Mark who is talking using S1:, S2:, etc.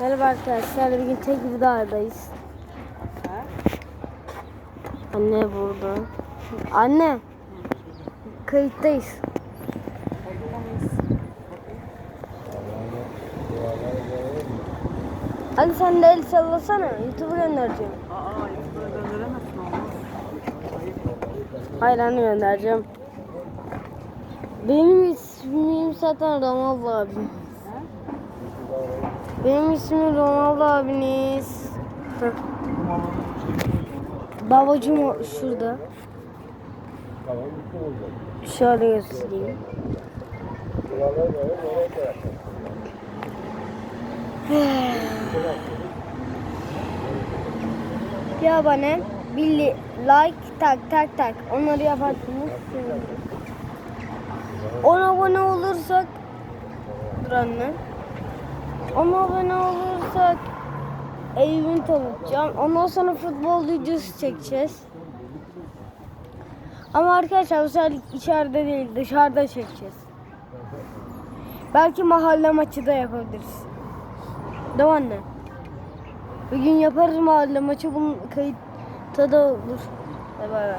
S1: Merhaba arkadaşlar. Bugün tek bir dağdayız.
S2: Ha?
S1: Anne burada. Anne. Kayıttayız. Hadi sen de el sallasana. YouTube'a göndereceğim.
S2: Aa, YouTube'a gönderemezsin oğlum.
S1: Hayır anne göndereceğim. Benim ismim zaten Ronaldo abi. Benim ismim Ronaldo abiniz. Babacım şurada. Şöyle göstereyim. ya bana bir li- like tak tak tak onları yaparsınız. 10 abone olursak dur anne. 10 abone olursak evimi tanıtacağım. Ondan sonra futbol videosu çekeceğiz. Ama arkadaşlar bu içeride değil dışarıda çekeceğiz. Belki mahalle maçı da yapabiliriz. Değil mi anne? Bir gün yaparız mahalle maçı bunun kayıtta da olur. Bay bay.